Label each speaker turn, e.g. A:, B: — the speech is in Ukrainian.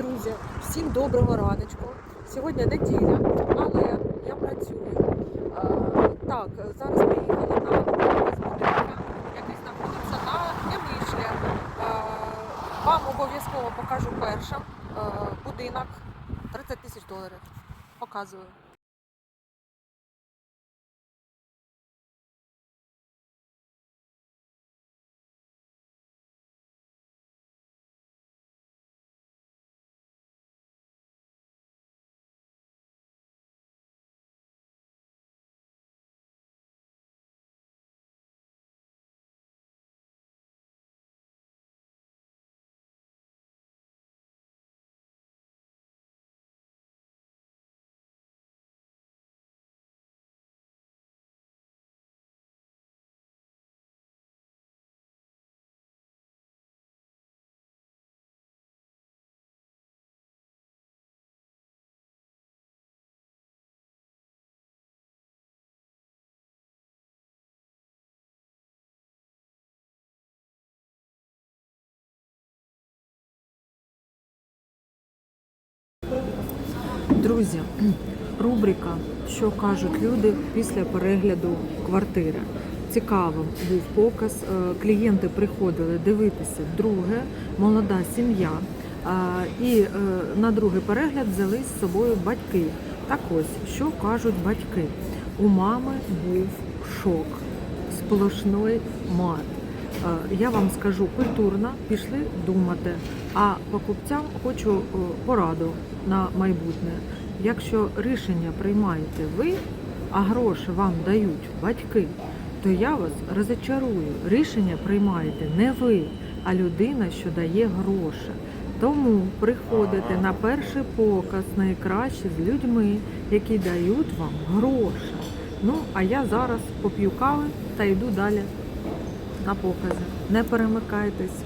A: Друзі, всім доброго раночку. Сьогодні неділя, але я працюю. А, Так, зараз приїхала на збудинка, будинка, який знаходиться на Немишлі. Вам обов'язково покажу першим будинок 30 тисяч доларів. Показую. Друзі, рубрика Що кажуть люди після перегляду квартири. Цікаво був показ. Е, Клієнти приходили дивитися друге, молода сім'я. Е, І е, на другий перегляд взяли з собою батьки. Так ось, що кажуть батьки? У мами був шок, сплошной мат. Я вам скажу культурно, пішли думати. А покупцям хочу е, пораду на майбутнє. Якщо рішення приймаєте ви, а гроші вам дають батьки, то я вас розочарую. Рішення приймаєте не ви, а людина, що дає гроші. Тому приходите на перший показ найкраще з людьми, які дають вам гроші. Ну, а я зараз поп'ю кави та йду далі на покази. Не перемикайтеся.